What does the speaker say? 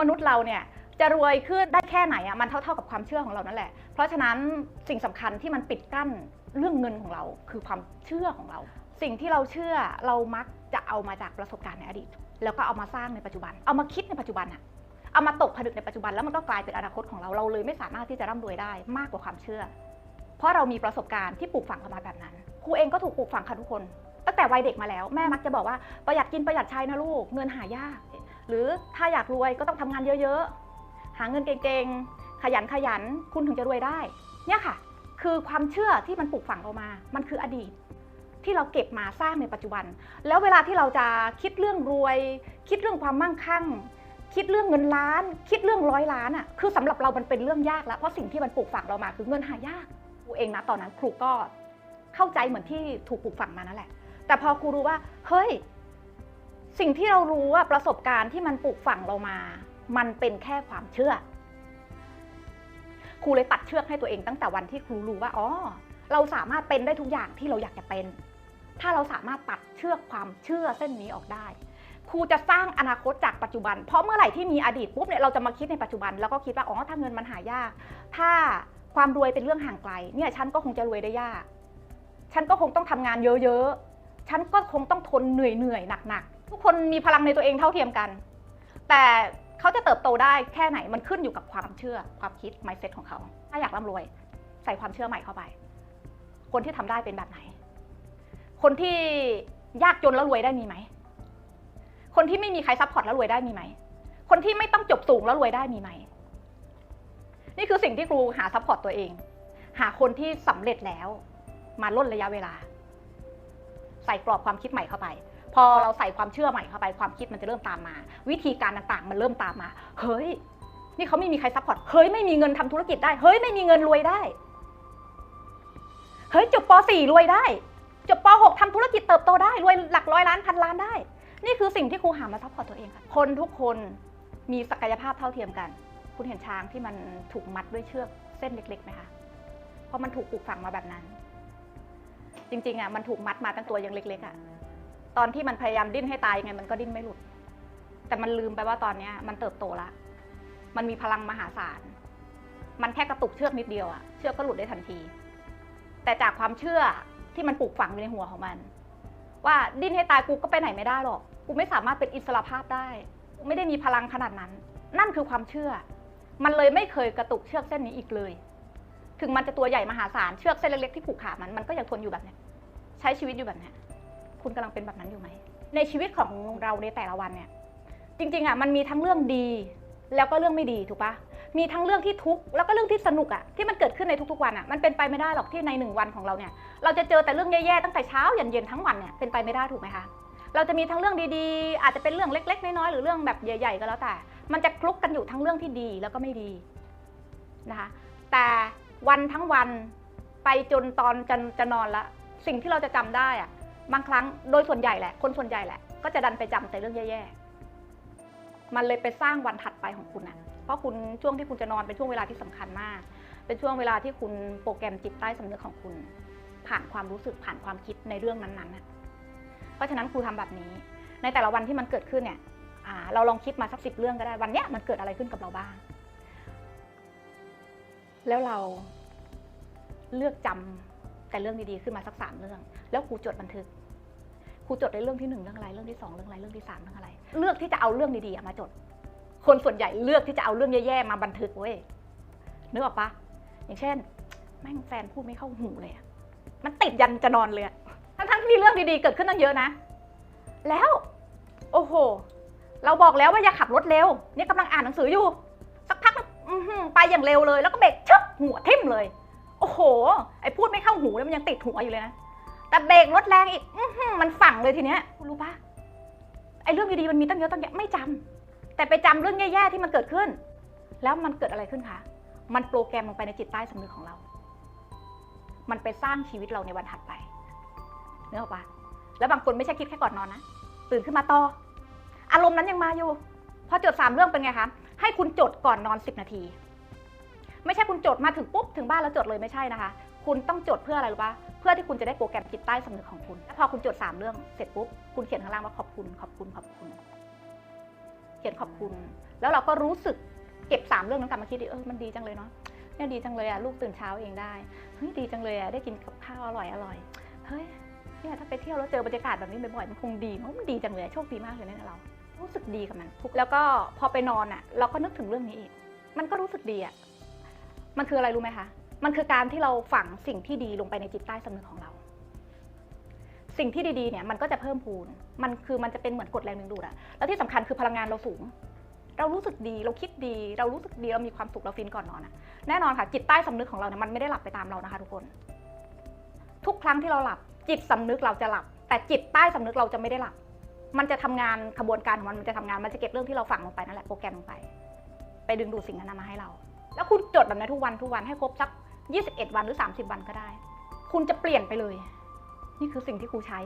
มนุษย์เราเนี่ยจะรวยขึ้นได้แค่ไหนอะมันเท่าๆกับความเชื่อของเรานั่นแหละ เพราะฉะนั้นสิ่งสำคัญที่มันปิดกั้นเรื่องเงินของเราคือความเชื่อของเรา สิ่งที่เราเชื่อเรามักจะเอามาจากประสบการณ์ในอดีต แล้วก็เอามาสร้างในปัจจุบัน เอามาคิดในปัจจุบันอะเอามาตกผลึกในปัจจุบันแล้วมันก็กลายเป็นอนาคตของเราเราเลยไม่สามารถที่จะร่ำรวยได้มากกว่าความเชื่อ เพราะเรามีประสบการณ์ที่ปลูกฝังกันมาแบบนั้นครูเองก็ถูกปลูกฝังค่ะทุกคน ตั้งแต่วัยเด็กมาแล้วแม่มักจะบอกว่าประหยัดกินประหยัดใช้นะลูกเงินหายาก หรือถ้าอยากรวยก็ต้องทำงานเยอะๆ หาเงินเก่งๆ ขยันขยันคุณถึงจะรวยได้ เนี่ยค่ะ คือความเชื่อที่มันปลูกฝังเรามา มันคืออดีต ที่เราเก็บมาสร้างในปัจจุบัน แล้วเวลาที่เราจะคิดเรื่องรวย คิดเรื่องความมั่งคั่ง คิดเรื่องเงินล้าน คิดเรื่องร้อยล้านอะ คือสำหรับเรา มันเป็นเรื่องยากแล้ว เพราะสิ่งที่มันปลูกฝังเรามาคือเงินหายากครูเองนะตอนนั้นครูก็เข้าใจเหมือนที่ถูกปลูกฝังมานั่นแหละ แต่พอครูรู้ว่า เฮ้ย สิ่งที่เรารู้ว่าประสบการณ์ที่มันปลูกฝังเรามา มันเป็นแค่ความเชื่อ ครูเลยตัดเชือกให้ตัวเองตั้งแต่วันที่ครูรู้ว่าอ๋อเราสามารถเป็นได้ทุกอย่างที่เราอยากจะเป็น ถ้าเราสามารถตัดเชือกความเชื่อเส้นนี้ออกได้ ครูจะสร้างอนาคตจากปัจจุบัน เพราะเมื่อไหร่ที่มีอดีตปุ๊บเนี่ยเราจะมาคิดในปัจจุบัน แล้วก็คิดว่าอ๋อถ้าเงินมันหายาก ถ้าความรวยเป็นเรื่องห่างไกล เนี่ยฉันก็คงจะรวยได้ยาก ฉันก็คงต้องทำงานเยอะๆ ฉันก็คงต้องทนเหนื่อยๆหนักๆ ทุกคนมีพลังในตัวเองเท่าเทียมกัน แต่เขาจะเติบโตได้แค่ไหนมันขึ้นอยู่กับความเชื่อความคิด mindset ของเขา ถ้าอยากร่ำรวยใส่ความเชื่อใหม่เข้าไป คนที่ทำได้เป็นแบบไหน คนที่ยากจนแล้วรวยได้มีไหม คนที่ไม่มีใครซัพพอร์ตแล้วรวยได้มีไหม คนที่ไม่ต้องจบสูงแล้วรวยได้มีไหม นี่คือสิ่งที่ครูหาซัพพอร์ตตัวเอง หาคนที่สำเร็จแล้ว มาล่นระยะเวลา ใส่กรอบความคิดใหม่เข้าไป พอเราใส่ความเชื่อใหม่เข้าไปความคิดมันจะเริ่มตามมา วิธีการต่างๆ มันเริ่มตามมา เฮ้ย นี่เขาไม่มีใครซัพพอร์ต เฮ้ยไม่มีเงินทำธุรกิจได้ เฮ้ยไม่มีเงินรวยได้ เฮ้ยจบป .4 รวยได้ จบป .6 ทำธุรกิจเติบโตได้รวยหลักร้อยล้านพันล้านได้ นี่คือสิ่งที่ครูหามาซัพพอร์ตตัวเองค่ะ คนทุกคนมีศักยภาพเท่าเทียมกัน คุณเห็นช้างที่มันถูกมัดด้วยเชือกเส้นเล็กๆไหมคะ เพราะมันถูกปลูกฝังมาแบบนั้น จริงๆอะมันถูกมัดมาตั้งตัวยังเล็กๆอะ ตอนที่มันพยายามดิ้นให้ตายยังไงมันก็ดิ้นไม่หลุด แต่มันลืมไปว่าตอนเนี้ย มันเติบโตละ มันมีพลังมหาศาล มันแค่กระตุกเชือกนิดเดียวอะเชือกก็หลุดได้ทันที แต่จากความเชื่อที่มันปลูกฝังอยู่ในหัวของมัน ว่าดิ้นให้ตายกูก็ไปไหนไม่ได้หรอก กูไม่สามารถเป็นอิสระภาพได้ กูไม่ได้มีพลังขนาดนั้น นั่นคือความเชื่อ มันเลยไม่เคยกระตุกเชือกเส้นนี้อีกเลย ถึงมันจะตัวใหญ่มหาศาลเชือกเส้นเล็กๆที่ผูกขามันมันก็ยังทนอยู่แบบนี้ใช้ชีวิตอยู่แบบนี้ คุณกำลังเป็นแบบนั้นอยู่ไหม ในชีวิตของเราในแต่ละวันเนี่ย จริงๆอะมันมีทั้งเรื่องดี แล้วก็เรื่องไม่ดีถูกปะมีทั้งเรื่องที่ทุกข์แล้วก็เรื่องที่สนุกอะที่มันเกิดขึ้นในทุกๆวันอะมันเป็นไปไม่ได้หรอกที่ในหนึ่งวันของเราเนี่ยเราจะเจอแต่เรื่องแย่ๆตั้งแต่เช้ายันเย็นทั้งวันเนี่ยเป็นไปไม่ได้ถูกไหมคะเราจะมีทั้งเรื่องดีๆ อาจจะเป็นเรื่องเล็ก ๆ น้อยๆหรือเรื่องแบบใหญ่ๆก็แล้วแต่ มันจะคลุกกันอยู่ทั้งเรื่องที่ดีแล้วก็ไม่ดีนะคะ แต่วันทั้งวันไปจนตอนจะจะนอนละ สิ่งที่เราจะจำได้อะ บางครั้งโดยส่วนใหญ่แหละ คนส่วนใหญ่แหละ ก็จะดันไปจำแต่เรื่องแย่ๆ มันเลยไปสร้างวันถัดไปของคุณอะเพราะคุณช่วงที่คุณจะนอนเป็นช่วงเวลาที่สำคัญมาก เป็นช่วงเวลาที่คุณโปรแกรมจิตใต้สำนึกของคุณ ผ่านความรู้สึกผ่านความคิดในเรื่องนั้นๆน่ะเพราะฉะนั้นครูทำแบบนี้ ในแต่ละวันที่มันเกิดขึ้นเนี่ยเราลองคิดมาสักสิบเรื่องก็ได้ วันเนี้ยมันเกิดอะไรขึ้นกับเราบ้าง แล้วเราเลือกจำ แต่เรื่องดีๆขึ้นมาสักสามเรื่อง แล้วครูจดบันทึกครูจดในเรื่องที่หนึ่งเรื่องอะไรเรื่องที่สองเรื่องอะไรเรื่องที่สามเรื่องอะไร เลือกที่จะเอาเรื่องดีๆมาจด คนส่วนใหญ่เลือกที่จะเอาเรื่องแย่ๆมาบันทึกเว้ยนึกออกปะอย่างเช่น แม่งแฟนพูดไม่เข้าหูเลยมันติดยันจะนอนเลยทั้งๆที่มีเรื่องดีๆเกิดขึ้นตั้งเยอะนะ แล้ว โอ้โห เราบอกแล้วว่าอย่าขับรถเร็ว เนี่ยกำลังอ่านหนังสืออยู่ สักพักไปอย่างเร็วเลย แล้วก็เบรกชึบหัวทิ่มเลย โอ้โห ไอ้พูดไม่เข้าหูแล้วมันยังติดหัวอยู่เลยนะ แต่เบรกรถแรงอีกอื้อหือมันฝังเลยทีเนี้ยคุณรู้ปะไอ้เรื่องดีๆมันมีตั้งเยอะตั้งแยะไม่จำแต่ไปจำเรื่องแย่ๆที่มันเกิดขึ้น แล้วมันเกิดอะไรขึ้นคะ มันโปรแกรมลงไปในจิตใต้สำนึกของเรา มันไปสร้างชีวิตเราในวันถัดไปเนื้ออกปะแล้วบางคนไม่ใช่คิดแค่ก่อนนอนนะ ตื่นขึ้นมาต่อ อารมณ์นั้นยังมาอยู่ พอจดสามเรื่องเป็นไงคะ ให้คุณจดก่อนนอน10นาที ไม่ใช่คุณจดมาถึงปุ๊บถึงบ้านแล้วจดเลยไม่ใช่นะคะ คุณต้องจดเพื่ออะไรรู้ปะเพื่อที่คุณจะได้โปรแกรมจิตใต้สำนึกของคุณแล้วพอคุณจดสามเรื่องเสร็จปุ๊บคุณเขียนข้างล่างว่าขอบคุณขอบคุณขอบคุณ เขียนขอบคุณ แล้วเราก็รู้สึกเก็บสามเรื่องนั้นกลับมาคิดดิเออมันดีจังเลยเนาะเนี่ยดีจังเลยอะลูกตื่นเช้าเองได้เฮ้ยดีจังเลยอะได้กินกับข้าวอร่อยอร่อยเฮ้ยเนี่ยถ้าไปเที่ยวแล้วเจอบรรยากาศแบบนี้บ่อยๆมันคงดีเนอะมันดีจังเลยโชคดีมากเลยเนี่ยเรา รู้สึกดีกับมันทุกแล้วก็พอไปนอนอะเราก็นึกถึงเรื่องนี้อีกมันก็รู้สึกดีอะ มันคืออะไรรู้ไหมคะ มันคือการที่เราฝังสิ่งที่ดีลงไปในจิตใต้สำนึกของเรา สิ่งที่ดีๆเนี่ยมันก็จะเพิ่มพูน มันคือมันจะเป็นเหมือนกฎแรงดึงดูดอะแล้วที่สำคัญคือพลังงานเราสูง เรารู้สึกดี เราคิดดี เรารู้สึกดี เรามีความสุข เราฟินก่อนนอนอะแน่นอนค่ะ จิตใต้สำนึกของเราเนี่ยมันไม่ได้หลับไปตามเรานะคะทุกคน ทุกครั้งที่เราหลับ จิตสำนึกเราจะหลับ แต่จิตใต้สำนึกเราจะไม่ได้หลับ มันจะทำงานขบวนการของมัน มันจะทำงาน มันจะเก็บเรื่องที่เราฝังลงไปนั่นแหละ โปรแกรมลงไป ไปดึงดูดสิ่งนั้นมาให้เรา แล้วคุณจดแบบนี้ทุกวันทุกวันให้ครบสัก 21 วันหรือ 30 วันก็ได้ คุณจะเปลี่ยนไปเลย นี่คือสิ่งที่ครูใช้